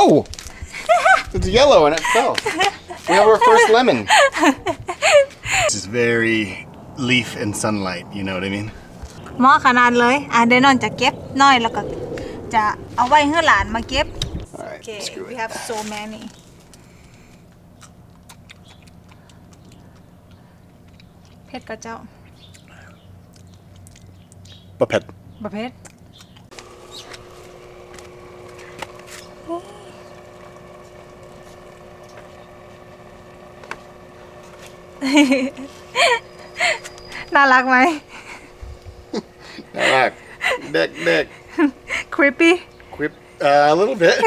Oh! It's yellow and it fell. We have our first lemon. This is very leaf and sunlight, you know what I mean? เหมาะขนาดเลยอะเดยวน้องจะเก็บน้อยแล้วก็จะเอาไว้ให้หลานมาเก็บ Alright, Okay screw we it. have so many เพชรกับเจ้า Bapet. ประเภท น่ารักไหม Alright. Deck, deck. creepy Quip. Uh, a little bit.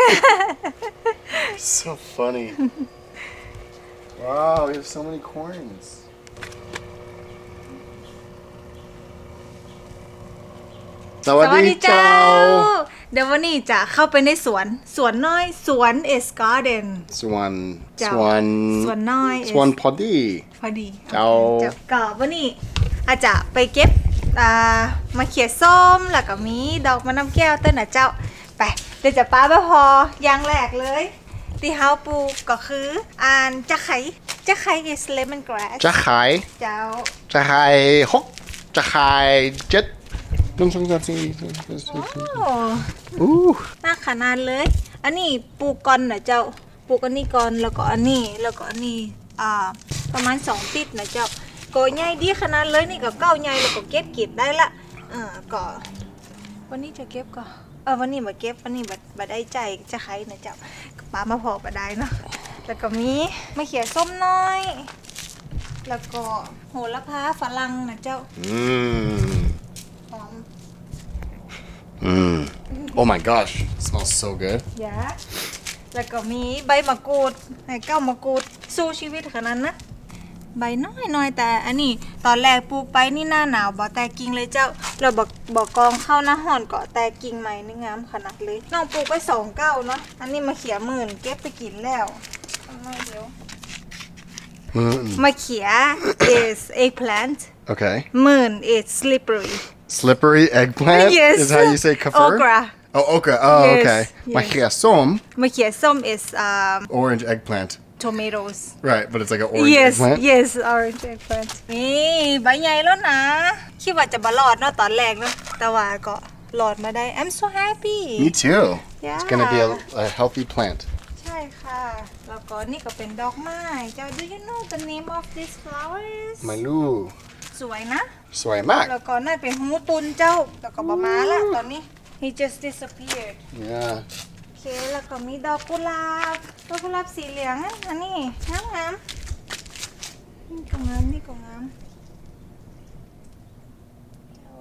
so funny. Wow, we have so many coins. ส ส วัส วัส ดี ดีเจ้า เจ้า เดี๋ยววันนี้จะเข้าไปในสวน สวนน้อย สวน is garden Swan. เจ้า Swan. สวนน้อย is Swan Poddy. พอดีเจ้าก็วันนี้อาจจะไปเก็บอ่ามาเขียส้มแล้วก็มีดอกมะน้ำแก้วต้นน่ะเจ้าไปเดี๋ยวจะป้าไปพออย่างแรกเลยที่เฮาปลูกก็คืออ่านจะไขจะไข is lemon grass จะขาย เจ้าจะขายหกจะขายเจ็ดห นึ่งสองสามสี่โอ้อู้น่าขนาดเลย อันนี้ปลูกก่อนนะเจ้าปลูกอันนี้ก่อนแล้วก็อันนี้แล้วก็อันนี้อ่าประมาณสองติดนะเจ้าก็ใหญ่ดีขนาดเลยนี่ก็เก้าใหญ่แล้วก็เก็บกินได้ละเออก็วันนี้จะเก็บก็เออวันนี้มาเก็บวันนี้บัดบัดได้ใจจะใครนะเจ้าป้ามาพอบัดได้เนาะแล้วก็มีมะเขือส้มน้อย แล้วก็โหระพาฝรั่งนะเจ้า อืมหอม อืม oh my gosh it smells so good ยาแล้วก็มีใบมะกรูดไอ้เก้ามะกรูดสู้ชีวิตขนาดนะ ใบน้อยน้อยๆแต่อันนี้ตอนแรกปลูกไปนี่หน้าหนาวบ่แตกกิ่งเลยเจ้า เราบอกบอกกองเข้าหน้าห่อนเกาะแตกกิ่งใหม่นี่งามขนาดเลยน้องปลูกไปสองเก้าเนาะ อันนี้มาเขียหมื่นเก็บไปกินแล้วทำไมเดี๋ยวอืมมาเขีย is eggplant okay หมื่น is slippery slippery eggplant yes is how you say kafir okra oh okra oh Yes, okay yes. มะเขือส้ม มาเขียส้ม is um, orange eggplant tomatoes right but it's like an orange yes eggplant yes orange eggplant นี่ใบใหญ่แล้วนะ คิดว่าจะบารอดเนาะตอนแรกเนาะแต่ว่าก็หลอดมาได้ I'm so happy me too Yeah. it's gonna be a, a healthy plant ใช่ค่ะ แล้วก็นี่ก็เป็นดอกไม้ เจ้า do you know the name of these flowers มาลู สวยนะ สวยมาก แล้วก็นั่นเป็นหูตุนเจ้าแล้วก็บามาละตอนนี้ he just disappeared yeah โอเคแล้วก็มีดอกกุหลาบดอกกุหลาบสีเหลืองอะอันนี้งามงามๆนี่ก็งามนี่ก็งามโอ้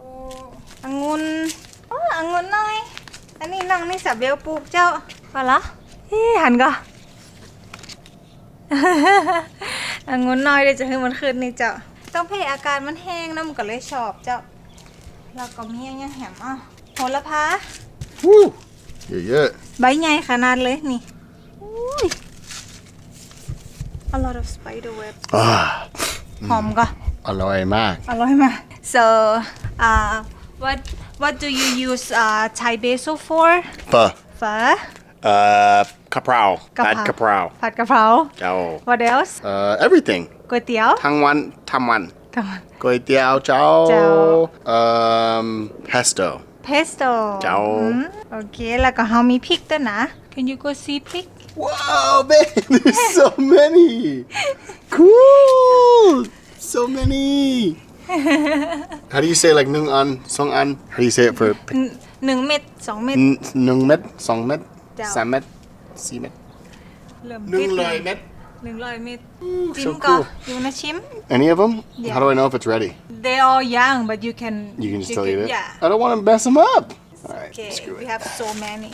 องุ่นอ๋อองุ่นน้อย อันนี้น้องนี่สาเบลปลูกเจ้าพอละเฮ้หันก็ องุ่นน้อยเดี๋ยวจะให้มันขึ้นนี่เจ้า ต้องเพอาการมันแห้งนะมันก็เลยชอบเจ้าแล้วก็มีอย่างแหมอะโหระพา Woo! Yeah, yeah. ใบใหญ่ขนาดเลยนี่อุ้ย a lot of spider web Ah, หอมก็อร่อยมาก อร่อยมาก so uh what what do you use uh Thai basil for ปะฝ Kaprow. Pad Kaprow. Pad Kaprow. Oh. What else? Uh, everything. Koi tiao. Tangwan, Tang Wan. Koi tiao, ciao. Ciao. Um, pesto. Pesto. Ciao. Mm. Okay, like how many pig then. Can you go see pig? Wow, man, there's so many. cool. So many. How do you say like nung an, song an? How do you say it for? Nung met, song met. Nung met, song met, sam met. si met, เริ่ม nung ติดเล loy ย met. หนึ่งร้อยเม็ด Ooh, จิ้ม so ก็ cool. อยู่นะชิม Any of them? Yeah. How do I know if it's ready? they are young but you can You can just still can- eat it. yeah I don't want to mess them up. All right, okay screw we it. have so many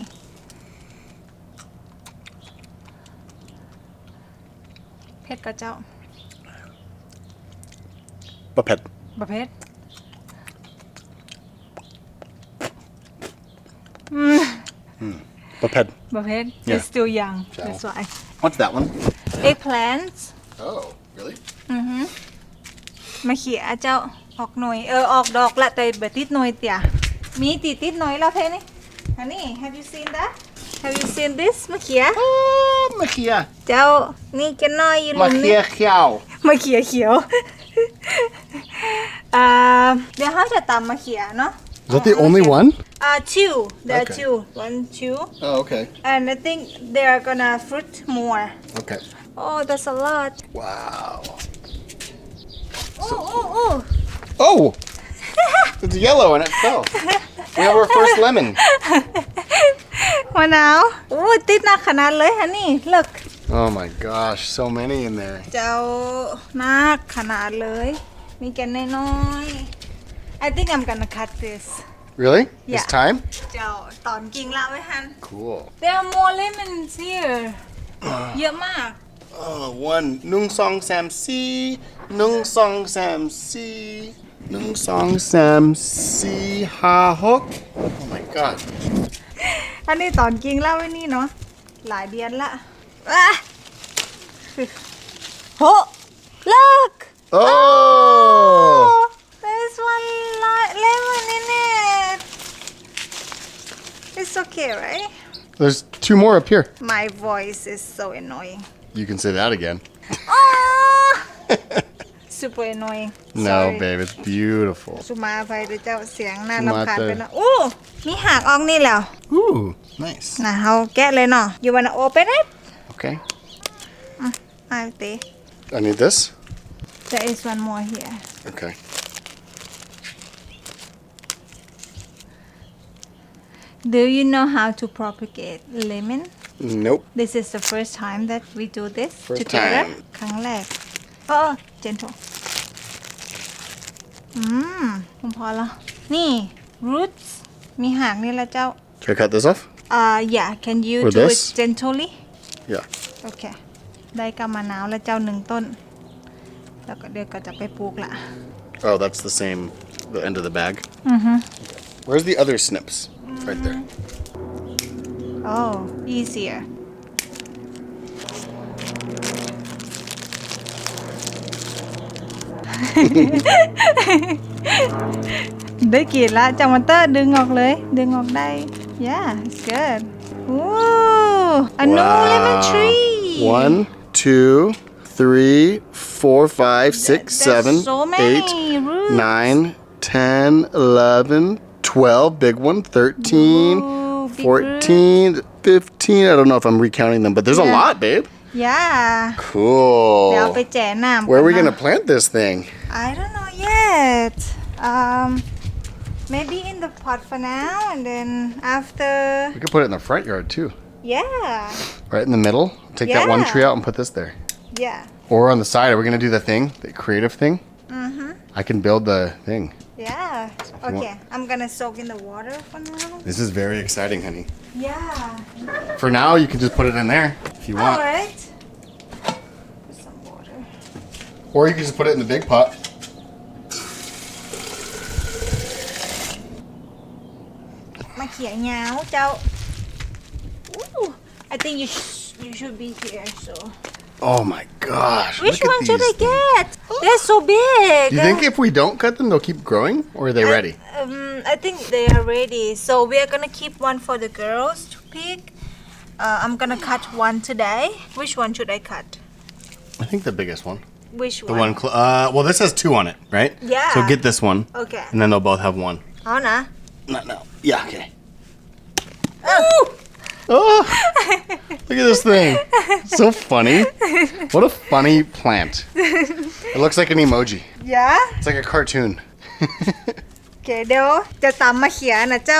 เพชรกับเ จ้า Papet. ประเภท Papet. ประเภท Yeah. it's still young เจ้า that's why What's that one? eggplants Oh, really? มาเขียเจ้าออกหน่วยเออออกดอกละแต่แบบติดหน่วยเตี่ยมีติดติดหน่วยแล้วเพนี่อันนี้ have you seen that Have you seen this มะเขีย Oh, Makia. เจ้านี่แกน้อยอยู่ลุมนี่ Makia Kiao. มะเขียเขียวอ่าเดี๋ยวเขาจะตำมะเขียเนาะ Is that the only one? อ่า two there are Okay. two one two Oh, okay. and I think they are gonna fruit more Okay. oh that's a lot Wow. oh oh oh Oh! it's yellow and it fell. We have our first lemon. มะนาวโอ้ยติดหนักขนาดเลยฮะนี่ look Oh my gosh, so many in there. เจ้านักขนาดเลย มีแกนน้อยๆ I think I'm gonna cut this Really? Yeah. It's time? เจ้าตอนกิ่งละไว้ฮัน Cool. There are more lemons here เยอะมาก Oh, one. Nung song sam si. Nung song sam si. Nung song sam si ha hook. Oh my god. อันนี้ตอนกิ่งละไว้นี่เนาะหลายเดือนละอะโห look Oh! oh it's okay right There's two more up here. my voice is so annoying You can say that again. oh super annoying No, Sorry. babe, it's beautiful. สุมาไปเดี๋ยวเจ้าเสียงน่า สุมาร ำคาญ เตย ไปนะอู้มีหักออกนี่แล้ว Ooh, nice. นะเขาแกะเลยเนาะ you wanna open it Okay. อ่ะตี I need this. there is one more here Okay. do you know how to propagate lemon Nope. this is the first time that we do this First together time. ครั้งแรกโอ้ gentle อืมผมพอแล้ว นี่ roots มีหางนี่ละเจ้า Can I cut this off? uh yeah can you Or do this? it gently Yeah. โอเค ได้กำมะนาวแล้วเจ้าหนึ่งต้น แล้วก็เดี๋ยวก็จะไปปลูกละ Oh, that's the same, the end of the bag. Mm-hmm. Where's the other snips? Right there. Oh, easier. They kid la Jamata dừng ngọc lưới Dừng ngọc đây. Yeah, it's good. Ooh, a new lemon tree. One, two, three, four, five, six, There's seven, so eight, nine, ten, eleven, twelve. Big one. Thirteen, Ooh, big fourteen, fifteen. I don't know if I'm recounting them, but there's a Yeah. lot, babe. yeah Cool. เดี๋ยวเอาไปแจกน้ำ Where are we ก่อน gonna นะ plant this thing? I don't know yet. Um, maybe in the pot for now, and then after, We could put it in the front yard too, yeah, right in the middle. Take that one Yeah. tree out and put this there. yeah, Or on the side. Are we gonna do the thing, the creative thing? mm-hmm, I can build the thing. yeah. Okay, I'm gonna soak in the water for now. This is very exciting, honey. Yeah. For now, you can just put it in there if you All want, right. Put some water. or you can just put it in the big pot. My khỉa nháo cháu. Ooh, I think you sh- you should be here. So Oh my gosh! which look at one should I things. get? They're so big. Do you think if we don't cut them, they'll keep growing, or are they I- ready? um, I think they are ready. So we are gonna keep one for the girls to pick. Uh, I'm gonna cut one today. Which one should I cut? I think the biggest one. Which one? The one? one. Cl- uh, well, this has two on it, right? Yeah. So get this one, Okay. and then they'll both have one. Oh, nah. No, no. Yeah. Okay. Oh. Oh, look at this thing. So funny. What a funny plant. It looks like an emoji. Yeah. It's like a cartoon. โอเคเดี๋ยวจะตำมาเขียนะเจ้า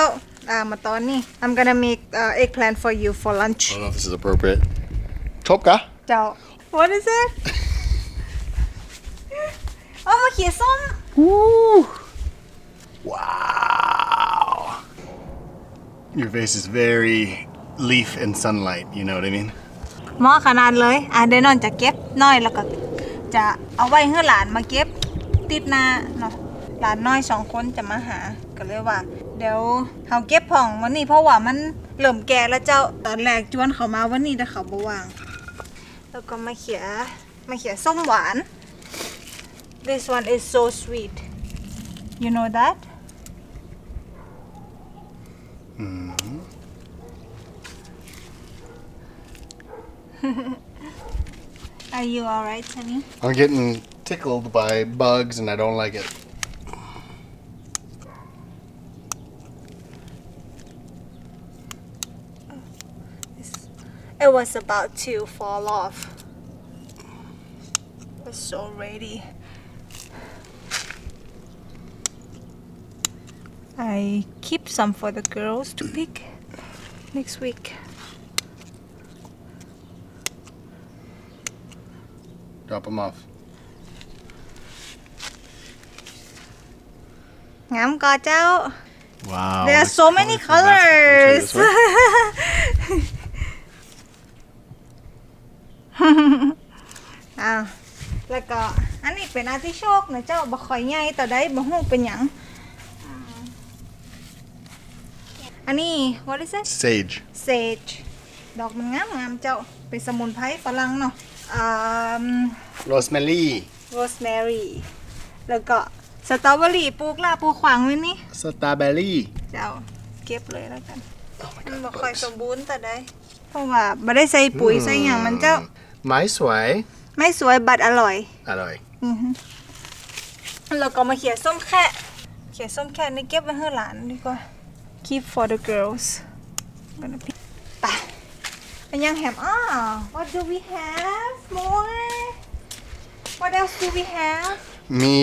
อ่ามาตอนนี้ I'm gonna make uh, eggplant for you for lunch I don't know if this is appropriate. Topka. เจ้า What is it เอามาเขียส้ม Woo! Wow. Your face is very leaf and sunlight, you know what I mean? หม้อขนาดเลย อ่ะเดี๋ยวนอนจะเก็บน้อยแล้วก็ จะเอาไว้ให้หลานมาเก็บติดหน้าเนาะหลานน้อยสองคนจะมาหาก็เลยว่า เดี๋ยวเขาเก็บผ่องวันนี้เพราะว่ามันเริ่มแก่แล้วเจ้าตอนแรกจวนเขามาวันนี้แต่เขาบวาง แล้วก็มาเขียมาเขียส้มหวาน This one is so sweet you know that Are you alright Sunny I'm getting tickled by bugs and I don't like it. It was about to fall off. Was so ready. I keep some for the girls to pick next week Drop them off. งามก่อเจ้า Wow. There are this so many colorful basket. colors. Can I turn this way? อ้าวแล้วก็อันนี้เป็นอาทิโชคนะเจ้าบ่ค่อยใหญ่ต่อได้บ่ฮู้เป็นหยังอืมอันนี้ what is it Sage. sage ดอกมันงามงามๆเจ้าเป็นสมุนไพรฝรั่งเนาะ อ่า Rosemary. rosemary แล้วก็สตรอเบอรี่ปลูกล่าปลูกขวางไว้นี่ Strawberry. เจ้าเก็บเลยแล้วกัน Oh my มัน god. บ่ค่อย bugs. สมบูรณ์แต่ได้ เพราะว่าบ่ได้ใส่ปุ๋ยใส่หยังมันเจ้า My sway. ไม่สวยบัดอร่อย Alloy. อือฮึแล้วก็มาเขียนส้มแค่เขียนส้มแค่นี่เก็บไว้ให้หลานดีกว่า keep for the girls gonna pick ไป อันยังแฮมอ้า what do we have more what else do we have Me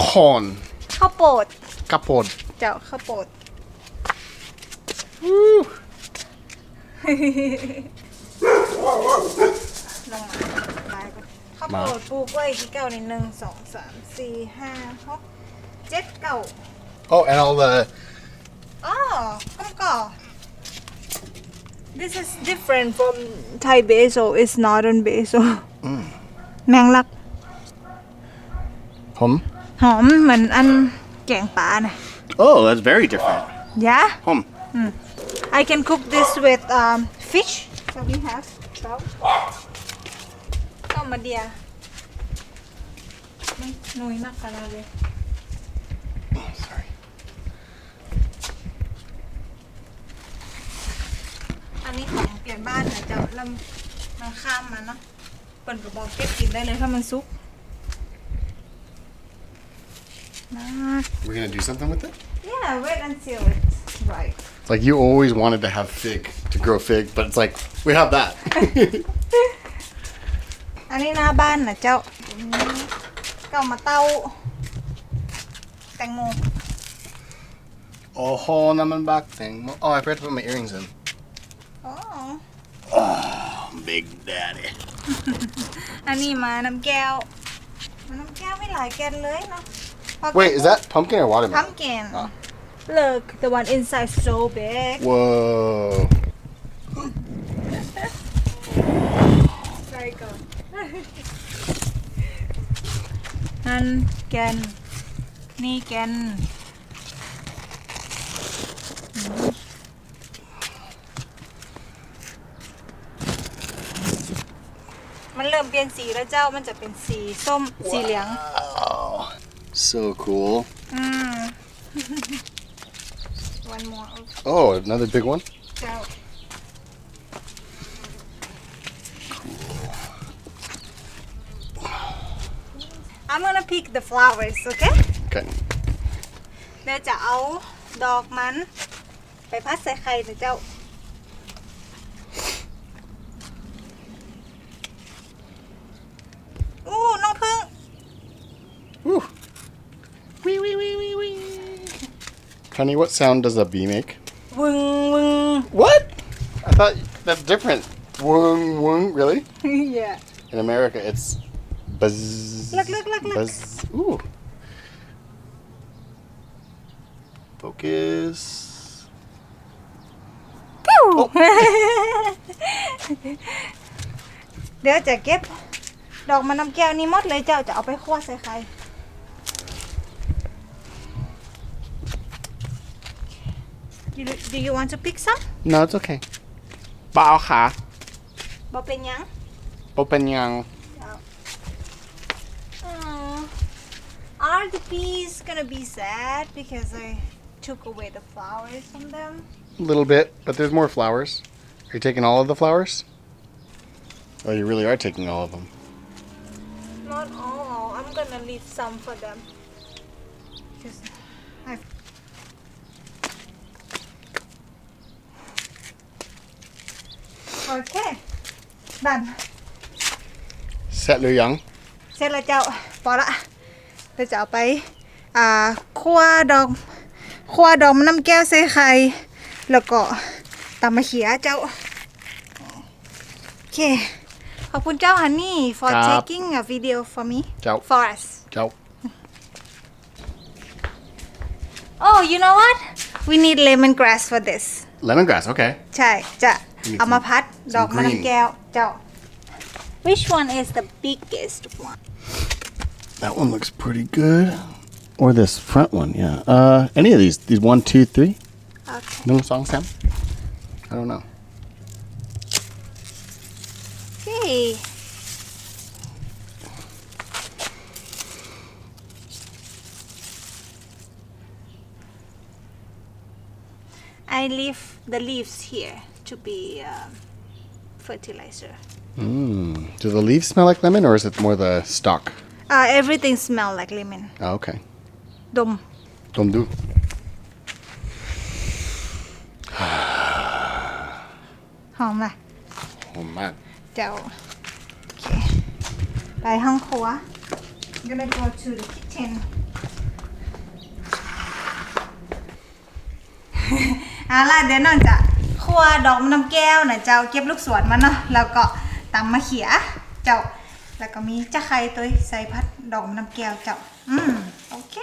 corn. ข้าวโพด Kapod. เจ้าข้าวโพด Woo. ลงมาลายก่อนข้าวโพดปลูกไว้ที่เก้าในหนึ่งสองสามสี่ห้าหกเจ็ดเก้า Oh, and all the อ๋อข้าวก่อ This is different from Thai basil it's northern basil แมงลัก hum. หอมเหมือนอันแกงปลานะ Oh, that's very different. yeah Hum. I can cook this with um, fish that we have trout ก็มาเดียไม่นุยมากขนาดเลย อันนี้ของเปลี่ยนบ้านนะเจ้าแล้วมันข้ามมาเนาะเปิดกระบอกเก็บกินได้เลยถ้ามันซุกมาก We're gonna do something with it. yeah wait until it's right It's like you always wanted to have fig to grow fig, but it's like we have that. อันนี้หน้าบ้านนะเจ้าอืมก็เอามาเต้า แตงโม oh, naman back thing. Oh, I forgot to put my earrings in. อ๋อ Big Daddy. อันนี้มาน้ำแก้วมาน้ำแก้วไม่หลายแกนเลยเนาะ Wait, is that pumpkin or watermelon? พัมแกน Look the one inside so big Whoa. Very good นั่นแกน นี่แกนอืม ริ่มเปลี่ยนสีแล้วเจ้ามันจะเป็นสีส้มสีเหลือง Wow. So cool. อืม one more Oh, another big one. เจ้า I'm gonna pick the flowers okay Okay. เดี๋ยวจะเอาดอกมัน ไปพัดใส่ไข่นะเจ้า Honey, what sound does a bee make? วึงวึง What? I thought that's different. Woong woong. Really? yeah In America, it's buzz. Look, look, look, look. Buzz. Ooh. Focus. ปิ้ว เดี๋ยวจะเก็บ ดอกมันน้ำแก้วนี้หมดเลยเจ้าจะเอาไปคั่วใส่ไข่ you, do you want to pick some No, it's okay. Bao ha. บ่เป็นหยัง Open yang. Aw. Are the bees gonna be sad because I took away the flowers from them? A little bit, but there's more flowers. Are you taking all of the flowers? Oh, you really are taking all of them. not all I'm gonna leave some for them Just Okay done Set Liu Yang. เสร็จแล้วเจ้าพอละเราจะเอาไป อ่าคั่วดอกคั่วดอกมะน้ำแก้วใส่ไข่ แล้วก็ตำมะเขียเจ้า โอเค ขอบคุณเจ้าฮันนี่ for ครับ taking a video for me เจ้า for us Ciao. oh you know what we need lemongrass for this Lemongrass, okay. ใช่ จะมี เอามาพัด some ดอกมะ green น้ำแก้วเจ้า which one is the biggest one That one looks pretty good. Or this front one, yeah. Uh, any of these? These one, two, three? okay Nung Song Sam? I don't know. okay I leave the leaves here to be uh, fertilizer. Mm. Do the leaves smell like lemon, or is it more the stalk? Uh, everything smells like lemon. Oh, okay. Dom. Dom do. Home lah. Oh man. Okay. By Hong ah. I'm gonna go to the kitchen. Ala, then on that. ตัวดอกมะน้ำแก้วนะเจ้าเก็บลูกสวนมาเนาะแล้วก็ตำมะเขียเจ้า แล้วก็มีจะไข่ตัวใส่พัดดอกมะน้ำแก้วเจ้า อืมโอเค